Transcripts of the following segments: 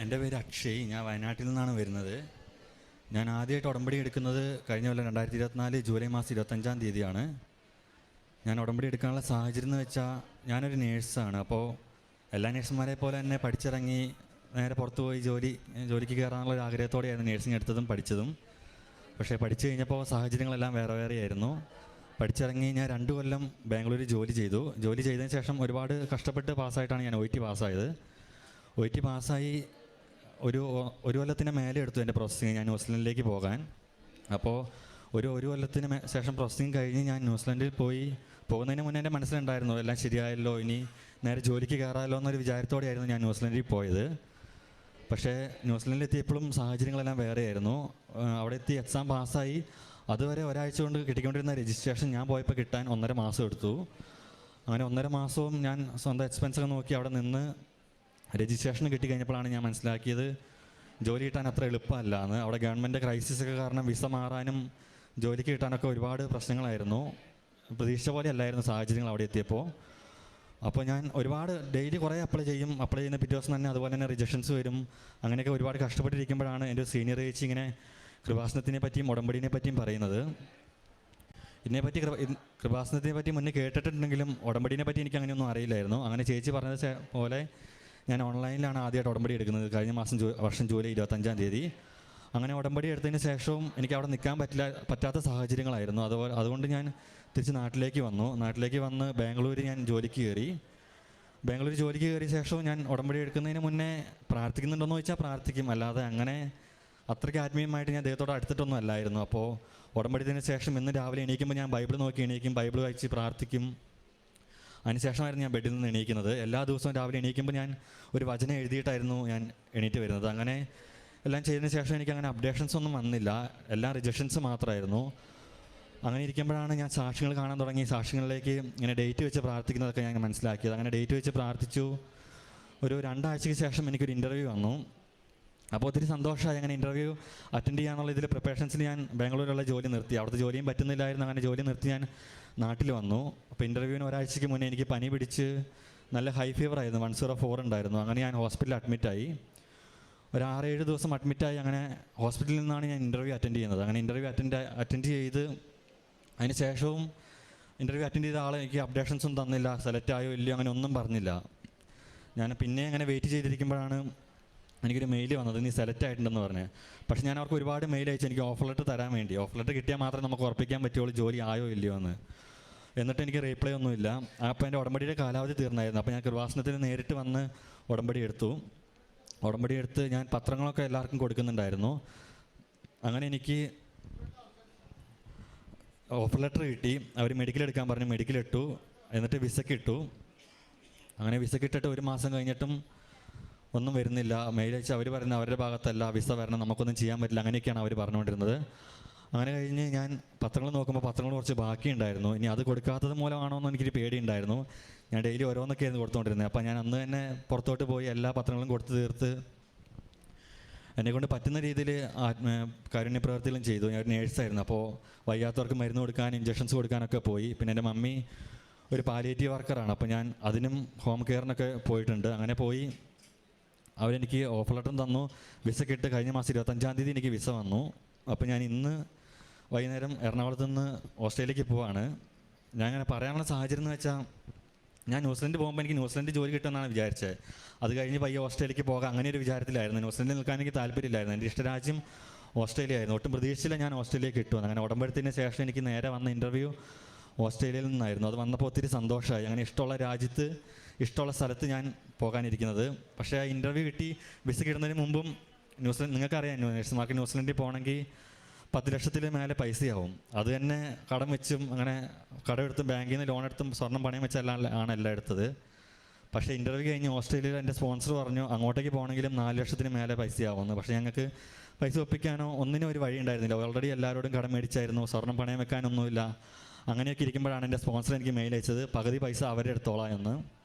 എന്റെ പേര് അക്ഷയ്. ഞാൻ വയനാട്ടിൽ നിന്നാണ് വരുന്നത്. ഞാൻ ആദ്യമായിട്ട് ഉടമ്പടി എടുക്കുന്നത് കഴിഞ്ഞ കൊല്ലം രണ്ടായിരത്തി ഇരുപത്തിനാല് ജൂലൈ മാസം ഇരുപത്തഞ്ചാം തീയതിയാണ്. ഞാൻ ഉടമ്പടി എടുക്കാനുള്ള സാഹചര്യം എന്ന് വെച്ചാൽ ഞാനൊരു നേഴ്സാണ്. അപ്പോൾ എല്ലാ നേഴ്സുമാരെ പോലെ തന്നെ പഠിച്ചിറങ്ങി നേരെ പുറത്ത് പോയി ജോലി ജോലിക്ക് കയറാനുള്ള ഒരു ആഗ്രഹത്തോടെയായിരുന്നു നേഴ്സിംഗ് എടുത്തതും പഠിച്ചതും. പക്ഷേ പഠിച്ചു കഴിഞ്ഞപ്പോൾ സാഹചര്യങ്ങളെല്ലാം വേറെ വേറെ ആയിരുന്നു പഠിച്ചിറങ്ങി ഞാൻ രണ്ട് കൊല്ലം ബാംഗ്ലൂരിൽ ജോലി ചെയ്തു. ജോലി ചെയ്തതിന് ശേഷം ഒരുപാട് കഷ്ടപ്പെട്ട് പാസ്സായിട്ടാണ് ഞാൻ ഒ ടി പാസ്സായത്. ഒ ടി പാസ്സായി ഒരു ഒരു കൊല്ലത്തിന് മേലെ എടുത്തു എന്റെ പ്രോസസ്സിങ് ഞാൻ ന്യൂസിലൻഡിലേക്ക് പോകാൻ. അപ്പോൾ ഒരു ഒരു കൊല്ലത്തിന് ശേഷം പ്രോസസ്സിങ് കഴിഞ്ഞ് ഞാൻ ന്യൂസിലൻഡിൽ പോയി. പോകുന്നതിന് മുന്നേ എന്റെ മനസ്സിലുണ്ടായിരുന്നു എല്ലാം ശരിയായല്ലോ ഇനി നേരെ ജോലിക്ക് കയറാമല്ലോ എന്നൊരു വിചാരത്തോടെയായിരുന്നു ഞാൻ ന്യൂസിലൻഡിൽ പോയത്. പക്ഷേ ന്യൂസിലൻഡിൽ എത്തിയപ്പോഴും സാഹചര്യങ്ങളെല്ലാം വേറെയായിരുന്നു. അവിടെ എത്തി എക്സാം പാസ്സായി. അതുവരെ ഒരാഴ്ച കൊണ്ട് കിട്ടിക്കൊണ്ടിരുന്ന രജിസ്ട്രേഷൻ ഞാൻ പോയപ്പോൾ കിട്ടാൻ ഒന്നര മാസം എടുത്തു. അങ്ങനെ ഒന്നര മാസവും ഞാൻ സ്വന്തം എക്സ്പെൻസൊക്കെ നോക്കി അവിടെ നിന്ന് രജിസ്ട്രേഷൻ കിട്ടിക്കഴിഞ്ഞപ്പോഴാണ് ഞാൻ മനസ്സിലാക്കിയത് ജോലി കിട്ടാൻ അത്ര എളുപ്പമല്ല എന്ന്. അവിടെ ഗവൺമെന്റ് ക്രൈസിസ് ഒക്കെ കാരണം വിസ മാറാനും ജോലിക്ക് കിട്ടാനൊക്കെ ഒരുപാട് പ്രശ്നങ്ങളായിരുന്നു. പ്രതീക്ഷിച്ച പോലെ അല്ലായിരുന്നു സാഹചര്യങ്ങൾ അവിടെ എത്തിയപ്പോൾ. അപ്പോൾ ഞാൻ ഒരുപാട് ഡെയിലി കുറേ അപ്ലൈ ചെയ്യും. അപ്ലൈ ചെയ്യുന്ന പിറ്റേ ദിവസം തന്നെ അതുപോലെ തന്നെ റിജക്ഷൻസ് വരും. അങ്ങനെയൊക്കെ ഒരുപാട് കഷ്ടപ്പെട്ടിരിക്കുമ്പോഴാണ് എന്റെ സീനിയർ ചേച്ചി ഇങ്ങനെ കൃപാസനത്തിനെ പറ്റിയും ഉടമ്പടിനെ പറ്റിയും പറയുന്നത്. ഇതിനെപ്പറ്റി കൃപ കൃപാസനത്തിനെ പറ്റി മുന്നേ കേട്ടിട്ടുണ്ടെങ്കിലും ഉടമ്പടിനെ പറ്റി എനിക്ക് അങ്ങനെയൊന്നും അറിയില്ലായിരുന്നു. അങ്ങനെ ചേച്ചി പറഞ്ഞത് പോലെ ഞാൻ ഓൺലൈനിലാണ് ആദ്യമായിട്ട് ഉടമ്പടി എടുക്കുന്നത്. കഴിഞ്ഞ മാസം വർഷം ജൂലൈ ഇരുപത്തഞ്ചാം തീയതി. അങ്ങനെ ഉടമ്പടി എടുത്തതിന് ശേഷവും എനിക്ക് അവിടെ നിൽക്കാൻ പറ്റില്ല പറ്റാത്ത സാഹചര്യങ്ങളായിരുന്നു. അതുപോലെ അതുകൊണ്ട് ഞാൻ തിരിച്ച് നാട്ടിലേക്ക് വന്നു. നാട്ടിലേക്ക് വന്ന് ബാംഗ്ലൂർ ഞാൻ ജോലിക്ക് കയറി. ബാംഗ്ലൂർ ജോലിക്ക് കയറിയ ശേഷവും ഞാൻ ഉടമ്പടി എടുക്കുന്നതിന് മുന്നേ പ്രാർത്ഥിക്കുന്നുണ്ടോയെന്ന് ചോദിച്ചാൽ പ്രാർത്ഥിക്കും. അല്ലാതെ അങ്ങനെ അത്രയ്ക്ക് ആത്മീയമായിട്ട് ഞാൻ ദൈവത്തോട് അടുത്തിട്ടൊന്നും അല്ലായിരുന്നു. അപ്പോൾ ഉടമ്പടിയതിന് ശേഷം ഇന്ന് രാവിലെ എണീക്കുമ്പോൾ ഞാൻ ബൈബിൾ നോക്കി എണീക്കും. ബൈബിൾ വായിച്ച് പ്രാർത്ഥിക്കും. അതിനുശേഷമായിരുന്നു ഞാൻ ബെഡിൽ നിന്ന് എണീക്കുന്നത്. എല്ലാ ദിവസവും രാവിലെ എണീക്കുമ്പോൾ ഞാൻ ഒരു വചനം എഴുതിയിട്ടായിരുന്നു ഞാൻ എണീറ്റ് വരുന്നത്. അങ്ങനെ എല്ലാം ചെയ്തതിന് ശേഷം എനിക്ക് അങ്ങനെ അപ്ഡേഷൻസ് ഒന്നും വന്നില്ല. എല്ലാം റിജക്ഷൻസ് മാത്രമായിരുന്നു. അങ്ങനെ ഇരിക്കുമ്പോഴാണ് ഞാൻ സാക്ഷ്യങ്ങൾ കാണാൻ തുടങ്ങി. സാക്ഷ്യങ്ങളിലേക്ക് ഇങ്ങനെ ഡേറ്റ് വെച്ച് പ്രാർത്ഥിക്കുന്നതൊക്കെ ഞാൻ മനസ്സിലാക്കിയത്. അങ്ങനെ ഡേറ്റ് വെച്ച് പ്രാർത്ഥിച്ചു. ഒരു രണ്ടാഴ്ചയ്ക്ക് ശേഷം എനിക്കൊരു ഇന്റർവ്യൂ വന്നു. അപ്പോൾ ഒത്തിരി സന്തോഷമായി അങ്ങനെ ഇന്റർവ്യൂ അറ്റൻഡ് ചെയ്യാനുള്ള ഇതിൽ പ്രിപ്പറേഷൻസിൽ ഞാൻ ബാംഗ്ലൂരിലുള്ള ജോലി നിർത്തി. അവിടുത്തെ ജോലിയും പറ്റുന്നില്ലായിരുന്നു. അങ്ങനെ ജോലി നിർത്തി ഞാൻ നാട്ടിൽ വന്നു. അപ്പോൾ ഇന്റർവ്യൂവിന് ഒരാഴ്ചയ്ക്ക് മുന്നേ എനിക്ക് പനി പിടിച്ച് നല്ല ഹൈ ഫീവർ ആയിരുന്നു. വൺ സീറോ ഫോർ ഉണ്ടായിരുന്നു. അങ്ങനെ ഞാൻ ഹോസ്പിറ്റലിൽ അഡ്മിറ്റായി ഒരു ആറേഴ് ദിവസം അഡ്മിറ്റായി അങ്ങനെ ഹോസ്പിറ്റലിൽ നിന്നാണ് ഞാൻ ഇന്റർവ്യൂ അറ്റൻഡ് ചെയ്യുന്നത്. അങ്ങനെ ഇന്റർവ്യൂ അറ്റൻഡ് അറ്റൻഡ് ചെയ്ത് അതിന് ശേഷവും ഇന്റർവ്യൂ അറ്റൻഡ് ചെയ്ത ആളെ എനിക്ക് അപ്ഡേഷൻസും തന്നില്ല. സെലക്ട് ആയോ ഇല്ലയോ അങ്ങനെ ഒന്നും പറഞ്ഞില്ല. ഞാൻ പിന്നെ അങ്ങനെ വെയിറ്റ് ചെയ്തിരിക്കുമ്പോഴാണ് എനിക്കൊരു മെയിൽ വന്നത് നീ സെലക്ട് ആയിട്ടുണ്ടെന്ന് പറഞ്ഞു. പക്ഷേ ഞാൻ അവർക്ക് ഒരുപാട് മെയിൽ അയച്ചു എനിക്ക് ഓഫർ ലെറ്റർ തരാൻ വേണ്ടി. ഓഫർ ലെറ്റർ കിട്ടിയാൽ മാത്രമേ നമുക്ക് ഉറപ്പിക്കാൻ പറ്റുള്ളൂ ജോലി ആയോ ഇല്ലയോ എന്ന്. എന്നിട്ട് എനിക്ക് റീപ്ലൈ ഒന്നുമില്ല അപ്പോൾ എന്റെ ഉടമ്പടിയുടെ കാലാവധി തീർന്നായിരുന്നു. അപ്പോൾ ഞാൻ കൃപാസനത്തിന് നേരിട്ട് വന്ന് ഉടമ്പടി എടുത്തു. ഉടമ്പടി എടുത്ത് ഞാൻ പത്രങ്ങളൊക്കെ എല്ലാവർക്കും കൊടുക്കുന്നുണ്ടായിരുന്നു. അങ്ങനെ എനിക്ക് ഓഫർ ലെറ്റർ കിട്ടി. അവർ മെഡിക്കൽ എടുക്കാൻ പറഞ്ഞു. മെഡിക്കൽ ഇട്ടു. എന്നിട്ട് വിസക്ക് ഇട്ടു. അങ്ങനെ വിസക്ക് ഇട്ടിട്ട് ഒരു മാസം കഴിഞ്ഞിട്ടും ഒന്നും വരുന്നില്ല. മെയിൽ അയച്ച് അവർ പറയുന്ന അവരുടെ ഭാഗത്തല്ല. വിസ വരണം. നമുക്കൊന്നും ചെയ്യാൻ പറ്റില്ല. അങ്ങനെയൊക്കെയാണ് അവർ പറഞ്ഞുകൊണ്ടിരുന്നത്. അങ്ങനെ കഴിഞ്ഞ് ഞാൻ പത്രങ്ങൾ നോക്കുമ്പോൾ പത്രങ്ങൾ കുറച്ച് ബാക്കിയുണ്ടായിരുന്നു. ഇനി അത് കൊടുക്കാത്തത് മൂലമാണോ എന്ന് എനിക്കൊരു പേടിയുണ്ടായിരുന്നു. ഞാൻ ഡെയിലി ഓരോന്നൊക്കെ ആയിരുന്നു കൊടുത്തുകൊണ്ടിരുന്നത്. അപ്പോൾ ഞാൻ അന്ന് തന്നെ പുറത്തോട്ട് പോയി എല്ലാ പത്രങ്ങളും കൊടുത്തു തീർത്ത് എന്നെക്കൊണ്ട് പറ്റുന്ന രീതിയിൽ ആത്മ കാരുണ്യ പ്രവർത്തികളും ചെയ്തു. ഞാൻ ഒരു നേഴ്സായിരുന്നു. അപ്പോൾ വയ്യാത്തവർക്ക് മരുന്ന് കൊടുക്കാൻ ഇഞ്ചക്ഷൻസ് കൊടുക്കാനൊക്കെ പോയി. പിന്നെ എന്റെ മമ്മി ഒരു പാലിയേറ്റീവ് വർക്കറാണ് അപ്പോൾ ഞാൻ അതിനും ഹോം കെയറിനൊക്കെ പോയിട്ടുണ്ട്. അങ്ങനെ പോയി അവരെനിക്ക് ഓഫർ ലെറ്ററും തന്നു. വിസ കിട്ട് കഴിഞ്ഞ മാസം ഇരുപത്തഞ്ചാം തീയതി എനിക്ക് വിസ വന്നു. അപ്പോൾ ഞാൻ ഇന്ന് വൈകുന്നേരം എറണാകുളത്ത് നിന്ന് ഓസ്ട്രേലിയക്ക് പോവാണ്. ഞാൻ അങ്ങനെ പറയാനുള്ള സാഹചര്യം എന്ന് വെച്ചാൽ ഞാൻ ന്യൂസിലൻഡ് പോകുമ്പോൾ എനിക്ക് ന്യൂസിലൻഡ് ജോലി കിട്ടുമെന്നാണ് വിചാരിച്ചത്. അത് കഴിഞ്ഞ് പയ്യ ഓസ്ട്രേലിയക്ക് പോകാം. അങ്ങനെ ഒരു വിചാരത്തിലായിരുന്നു. ന്യൂസിലൻഡിൽ നിൽക്കാൻ എനിക്ക് താല്പര്യമില്ലായിരുന്നു. എന്റെ ഇഷ്ടരാജ്യം ഓസ്ട്രേലിയ ആയിരുന്നു ഒട്ടും പ്രതീക്ഷിച്ചില്ല ഞാൻ ഓസ്ട്രേലിയക്ക് കിട്ടുമെന്ന്. അങ്ങനെ ഉടമ്പെടുത്തതിന് ശേഷം എനിക്ക് നേരെ വന്ന ഇന്റർവ്യൂ ഓസ്ട്രേലിയയിൽ നിന്നായിരുന്നു. അത് വന്നപ്പോൾ ഒത്തിരി സന്തോഷമായി. അങ്ങനെ ഇഷ്ടമുള്ള രാജ്യത്ത് ഇഷ്ടമുള്ള സ്ഥലത്ത് ഞാൻ പോകാനിരിക്കുന്നത്. പക്ഷേ ഇന്റർവ്യൂ കിട്ടി. വിസ കിട്ടുന്നതിന് മുമ്പും ന്യൂസിലൻഡ് നിങ്ങൾക്കറിയാം നഴ്സുമാർക്ക് ന്യൂസിലൻഡിൽ പോകണമെങ്കിൽ പത്ത് ലക്ഷത്തിൽ മേലെ പൈസയാവും. അത് തന്നെ കടം വെച്ചും അങ്ങനെ കടമെടുത്തും ബാങ്കിൽ നിന്ന് ലോൺ എടുത്തും സ്വർണം പണയം വെച്ചെല്ലാം ആണ് എല്ലാം എടുത്തത്. പക്ഷേ ഇന്റർവ്യൂ കഴിഞ്ഞ് ഓസ്ട്രേലിയയിൽ എന്റെ സ്പോൺസർ പറഞ്ഞു അങ്ങോട്ടേക്ക് പോകണമെങ്കിലും നാല് ലക്ഷത്തിന് മേലെ പൈസയാവുമെന്ന്. പക്ഷേ ഞങ്ങൾക്ക് പൈസ ഒപ്പിക്കാനോ ഒന്നിനും ഒരു വഴി ഉണ്ടായിരുന്നില്ല. ഓൾറെഡി എല്ലാവരോടും കടം മേടിച്ചായിരുന്നു. സ്വർണം പണയം വെക്കാനൊന്നുമില്ല. അങ്ങനെയൊക്കെ ഇരിക്കുമ്പോഴാണ് എന്റെ സ്പോൺസർ എനിക്ക് മെയിൽ അയച്ചത്. പകുതി പൈസ അവരെടുത്തോളാം എന്ന്.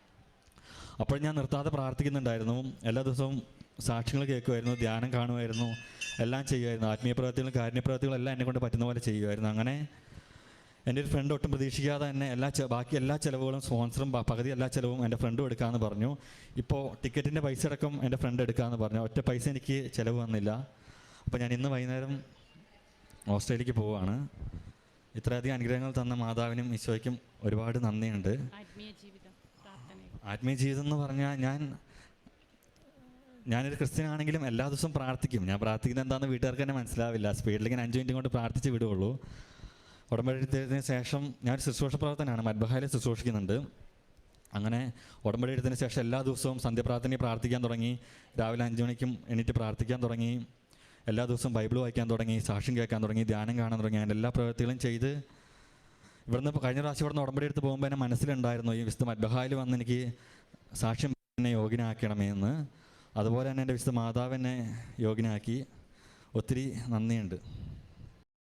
അപ്പോൾ ഞാൻ നിർത്താതെ പ്രാർത്ഥിക്കുന്നുണ്ടായിരുന്നു. എല്ലാ ദിവസവും സാക്ഷ്യങ്ങൾ കേൾക്കുമായിരുന്നു ധ്യാനം കാണുമായിരുന്നു എല്ലാം ചെയ്യുമായിരുന്നു. ആത്മീയ പ്രവർത്തികളും കാരുണ്യ പ്രവർത്തികളും എല്ലാം എന്നെ കൊണ്ട് പറ്റുന്ന പോലെ ചെയ്യുമായിരുന്നു. അങ്ങനെ എന്റെ ഒരു ഫ്രണ്ട് ഒട്ടും പ്രതീക്ഷിക്കാതെ തന്നെ എല്ലാ ബാക്കി എല്ലാ ചിലവുകളും സ്പോൺസറും പകുതി എല്ലാ ചിലവും എന്റെ ഫ്രണ്ടും എടുക്കാമെന്ന് പറഞ്ഞു. ഇപ്പോൾ ടിക്കറ്റിന്റെ പൈസ അടക്കം എന്റെ ഫ്രണ്ട് എടുക്കാമെന്ന് പറഞ്ഞു. ഒറ്റ പൈസ എനിക്ക് ചിലവ് വന്നില്ല. അപ്പോൾ ഞാൻ ഇന്ന് വൈകുന്നേരം ഓസ്ട്രേലിയക്ക് പോവുകയാണ്. ഇത്രയധികം അനുഗ്രഹങ്ങൾ തന്ന മാതാവിനും ഈശോയ്ക്കും ഒരുപാട് നന്ദിയുണ്ട്. ആത്മീയ ജീവിതം എന്ന് പറഞ്ഞാൽ ഞാൻ ഞാനൊരു ക്രിസ്ത്യനാണെങ്കിലും എല്ലാ ദിവസവും പ്രാർത്ഥിക്കും. ഞാൻ പ്രാർത്ഥിക്കുന്നത് എന്താണെന്ന് വീട്ടുകാർക്ക് തന്നെ മനസ്സിലാവില്ല. സ്പീഡിൽ ഇങ്ങനെ അഞ്ച് മിനിറ്റ് കൊണ്ട് പ്രാർത്ഥിച്ച് വിടുകയുള്ളൂ ഉടമ്പടിയെടുത്തതിന് ശേഷം ഞാൻ ശുശ്രൂഷ പ്രവർത്തനമാണ് മദ്ബഹായിൽ ശുശ്രൂഷിക്കുന്നുണ്ട്. അങ്ങനെ ഉടമ്പടി എടുത്തതിന് ശേഷം എല്ലാ ദിവസവും സന്ധ്യപ്രാർത്ഥന പ്രാർത്ഥിക്കാൻ തുടങ്ങി. രാവിലെ അഞ്ച് മണിക്കും എണീറ്റ് പ്രാർത്ഥിക്കാൻ തുടങ്ങി. എല്ലാ ദിവസവും ബൈബിൾ വായിക്കാൻ തുടങ്ങി സാക്ഷ്യം കേൾക്കാൻ തുടങ്ങി ധ്യാനം കാണാൻ തുടങ്ങി. അങ്ങനെ എല്ലാ പ്രവൃത്തികളും ചെയ്ത് ഇവിടുന്ന് കഴിഞ്ഞ പ്രാവശ്യം ഇവിടുന്ന് ഉടമ്പടി എടുത്ത് പോകുമ്പോൾ എന്നെ മനസ്സിലുണ്ടായിരുന്നു. ഈ വിശുദ്ധ മദ്ബഹായിൽ വന്ന് എനിക്ക് സാക്ഷ്യം എന്നെ യോഗ്യനാക്കണമേ എന്ന്. അതുപോലെ തന്നെ എന്റെ വിശുദ്ധ മാതാവിനെ യോഗ്യനാക്കി. ഒത്തിരി നന്ദിയുണ്ട്.